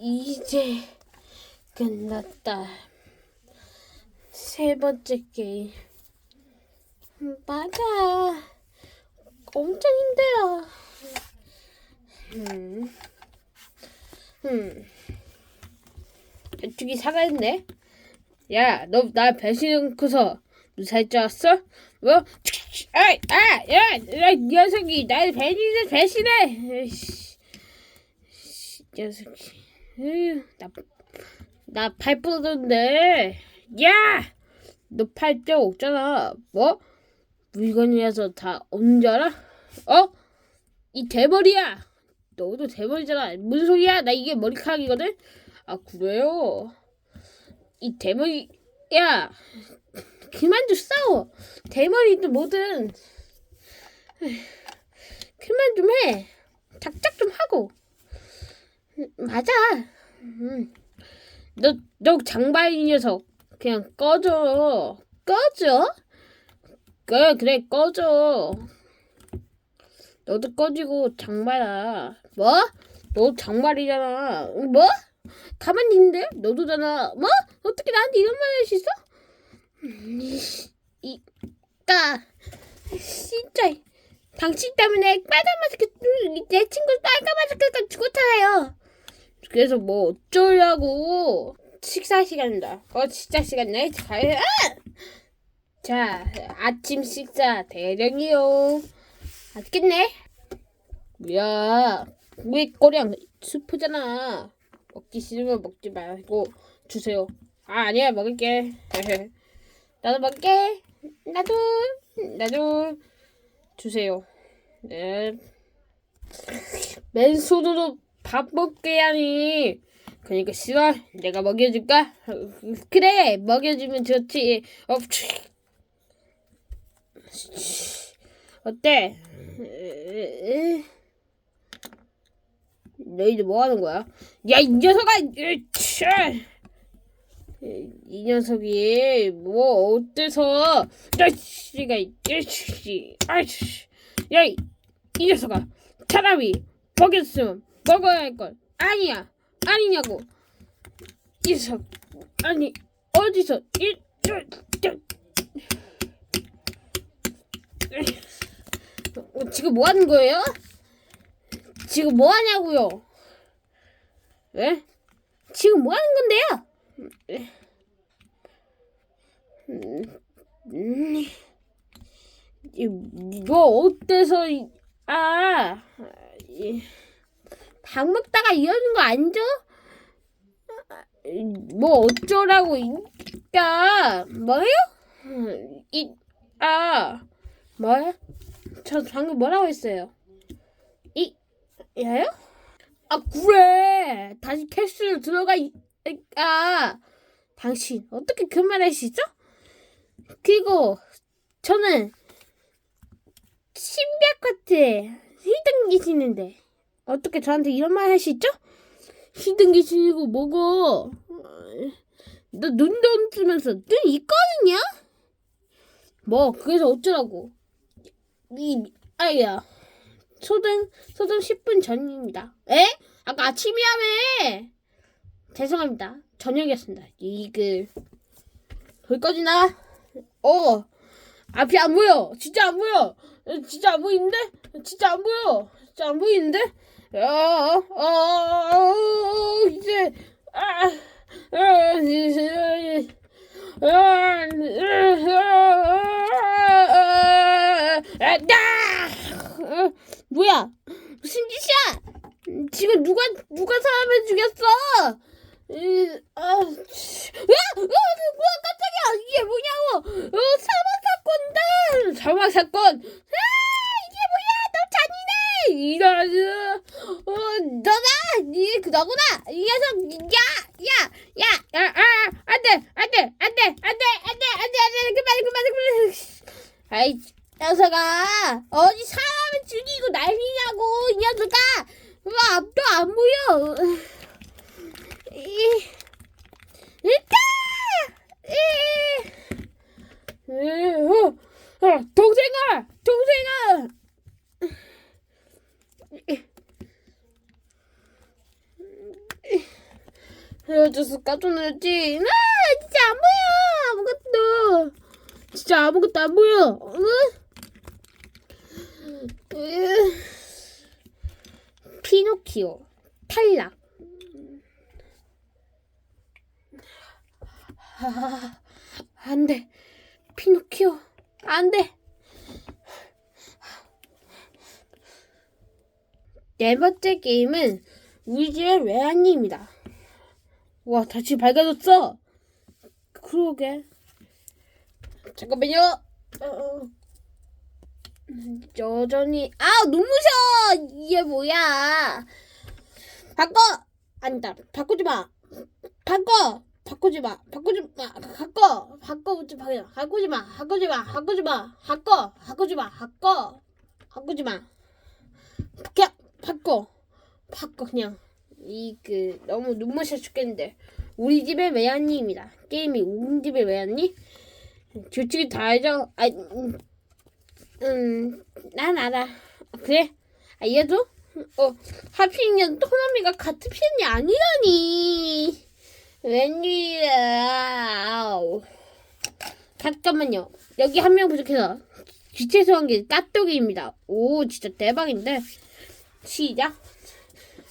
이제 끝났다. 세 번째 게임. 음, 맞아. 엄청 힘들어. 음. 음. 저기 사과했네. 야, 너 나 배신해놓고서 무사할 줄 알았어? 뭐? 아, 아, 야, 야, 이 녀석이 날 배신해, 배신해. 씨, 이 녀석이. 나, 나팔 부러졌는데. 야, 너팔데 없잖아. 뭐? 물건이라서 다 없는 줄 알아? 어? 이 대머리야. 너도 대머리잖아. 무슨 소리야? 나 이게 머리카락이거든. 아 그래요? 이 대머리 야 그만 좀 싸워 대머리도 뭐든 그만 좀 해 작작 좀 하고 음, 맞아 음. 너, 너 장발 이 녀석 그냥 꺼져 꺼져? 그래 그래 꺼져 너도 꺼지고 장발아 뭐? 너 장발이잖아 뭐? 가만히 있는데? 너도잖아. 뭐? 어떻게 나한테 이런 말 할 수 있어? 음, 이, 이, 까. 진짜. 당신 때문에 빨간 마스크, 내 친구 빨간 마스크가 죽었잖아요. 그래서 뭐 어쩌려고. 식사 시간이다. 어, 진짜 시간이네. 가요. 아! 자, 아침 식사 대령이요. 맛있겠네. 뭐야. 왜 꼬량 스프잖아. 먹기 싫으면 먹지 말고 주세요. 아 아니야 먹을게. 나도 먹을게. 나도 나도 주세요. 네. 맨손으로 밥 먹게 하니. 그러니까 싫어. 내가 먹여줄까? 그래 먹여주면 좋지. 어, 어때? 너희들 뭐 하는 거야? 야, 이 녀석아! 이 녀석이 뭐 어때서 아씨가 아씨 아씨 야이 이 녀석아 차라리 먹였으면 먹어야 할 걸 아니야 아니냐고 이 녀석 아니 어디서 이 저, 저, 어, 지금 뭐 하는 거예요? 지금 뭐 하냐고요? 왜? 지금 뭐 하는 건데요? 음, 음, 이거 어때서 이- 아, 이, 밥 먹다가 이러는 거 아니죠? 뭐 어쩌라고 이까 뭐요? 이 아 뭐야? 저 방금 뭐라고 했어요? 이 야요? 아 그래 다시 캐스로 들어가 이- 아 당신 어떻게 그말 있어? 그리고 저는 신비아파트에 히든 귀신인데 어떻게 저한테 이런 말 있죠? 히든 귀신이고 뭐고 너 눈도 안 뜨면서 눈 있거든요? 뭐 그래서 어쩌라고 이 아야 소등 소등 10분 전입니다. 에? 아까 아침이라며. 죄송합니다. 저녁이었습니다. 이글 불 꺼지나? 어 앞이 안 보여. 진짜 안 보여. 에, 진짜 안 보이는데? 진짜 안 보여. 진짜 안 보이는데? 야, 어, 어, 이제 아, 아, 이제, 아, 아, 아, 아, 아, 뭐야? 무슨 짓이야? 지금 누가 누가 사람을 죽였어? 이, 아, 치. 야, 어, 뭐야 깜짝이야 이게 뭐냐고? 어, 사망 사건이다. 사망 사건. 아, 이게 뭐야? 너 잔인해. 이런, 어, 너구나. 이 녀석, 야, 야, 야, 야, 아, 안 돼, 안 돼, 안 돼, 안 돼, 안 돼, 안 돼, 안 돼, 그만, 그만, 그만. 아이. 녀석아 어디 사람을 죽이고 난리냐고 이 녀석아 왜 앞도 안 보여 이 일타 이 어, 어, 동생아 동생아 이, 깜짝 놀랐지? 아, 진짜 안 보여! 아무것도! 진짜 아무것도 안 보여! 응? 으, 피노키오 탈락. 아, 안 돼. 피노키오, 안 돼. 네 번째 게임은 우리 집의 외환입니다. 와, 다시 밝아졌어. 그러게. 잠깐만요. 어, 여전히 아 눈부셔. 이게 뭐야? 바꿔. 아니다. 바꾸지 마. 바꿔. 바꾸지 마. 바꾸지 마. 바꿔. 바꿔보지 마. 바꾸지 마. 바꾸지 마. 바꾸지 마. 바꿔. 바꾸지 마. 바꿔. 바꾸지 마. 그냥 바꿔. 바꿔 그냥. 이 그 너무 눈부셔 죽겠는데. 우리 집의 외환니입니다. 게임이 우리 집의 외환니? 솔직히 다 알죠? 아, 음, 음, 난 알아. 그래? 알려줘? 어, 하필이면 토나미가 같은 편이 아니라니. 웬일이야. 잠깐만요. 여기 한 명 부족해서. 귀체소 한 게 까똑이입니다. 오, 진짜 대박인데. 시작.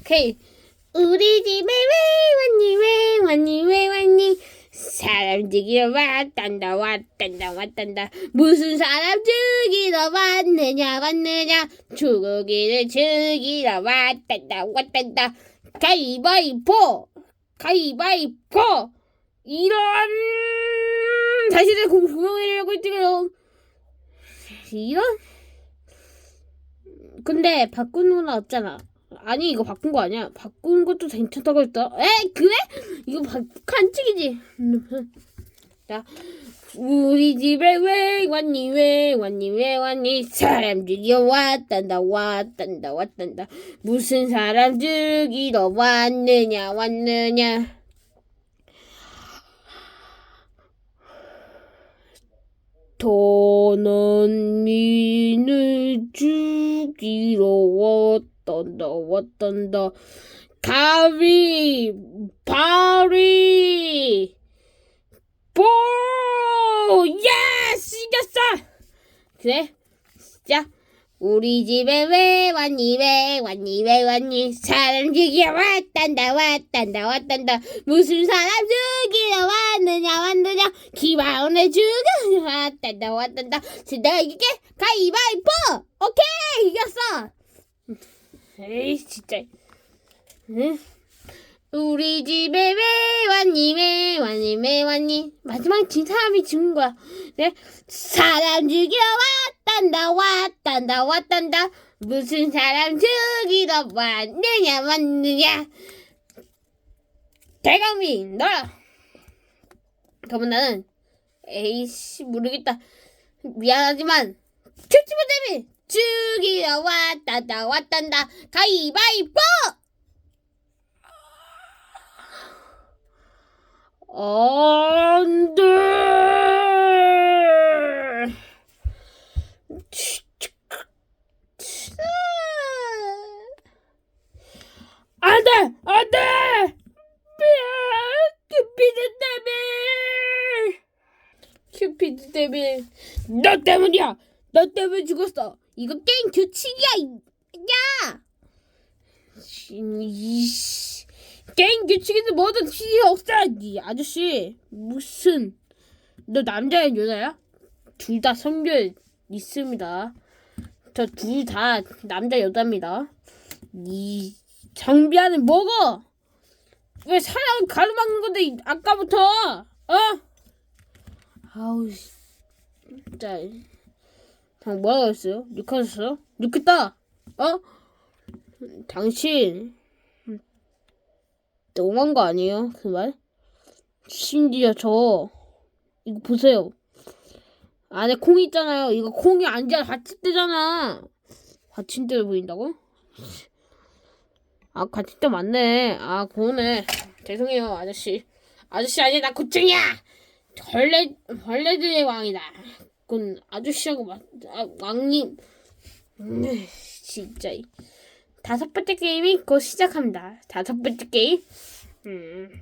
오케이. 우리 집에 왜 왔니, 왜 왔니, 왜 왔니? 사람 죽이러 왔단다, 왔단다, 왔단다. 무슨 사람 죽이러 왔느냐, 왔느냐. 주고기를 죽이러 왔단다, 왔단다. 가위바위보! 가위바위보! 이런 자신의 공공을 하고 있지요. 이런? 근데 바꾸는 건 없잖아. 아니 이거 바꾼 거 아니야? 바꾼 것도 괜찮다고 했다. 에 그래? 이거 바, 간직이지. 자, 우리 집에 왜 왔니 왜 왔니 왜 왔니 사람 죽이러 왔단다 왔단다 왔단다 무슨 사람 죽이러 왔느냐 왔느냐 도는 니를 죽이러 왔 단다 왔단다. 가위 바위. 보 예스! 이겼어! 그래? 자 우리 집에 왜 왔니? 왜 왔니? 왜 왔니? 사람 죽이러 왔단다 왔단다 왔단다. 무슨 사람 죽이러 왔느냐 왔느냐? 기바온을 죽이러 왔단다 왔단다. 내가 이게 가위바위보! 오케이! 이겼어 에이 진짜. 응? 우리 집에 왜 왔니 왜 왔니 왜 왔니. 마지막 진 사람이 죽은 거야. 네? 사람 죽이러 왔단다 왔단다 왔단다. 무슨 사람 죽이러 왔느냐 왔느냐. 대감이 너라. 그러면 나는 에이씨 모르겠다. 미안하지만 큐티브 데뷔 죽이러 왔단다 왔단다 가위바위보 안 돼! 안 돼! 안 돼! 큐피드 데빌! 큐피드 데빌. 너 때문이야! 너 때문에 죽었어! 이거 게임 규칙이야! 이- 야! 게임 규칙에서 뭐든 필요 없어야지 아저씨 무슨 너 남자야 여자야? 둘 다 성별 있습니다 저 둘 다 남자 여자입니다 이 장비안은 뭐고 왜 사람을 가로막는 건데 아까부터 어? 아우 씨. 진짜 당 뭐라고 했어요? 욕하셨어요? 욕했다 어? 당신 너무한 거 아니에요? 그 말? 심지어 저 이거 보세요. 안에 콩이 있잖아요. 이거 콩이 아니라 받침대잖아. 받침대를 보인다고? 아 받침대 맞네. 아 그거네. 죄송해요 아저씨. 아저씨 아니 나 고충이야. 벌레 벌레들의 왕이다. 그건 아저씨하고 맞 아, 왕님. 음, 진짜. 다섯 번째 게임이 곧 시작합니다. 다섯 번째 게임. 음.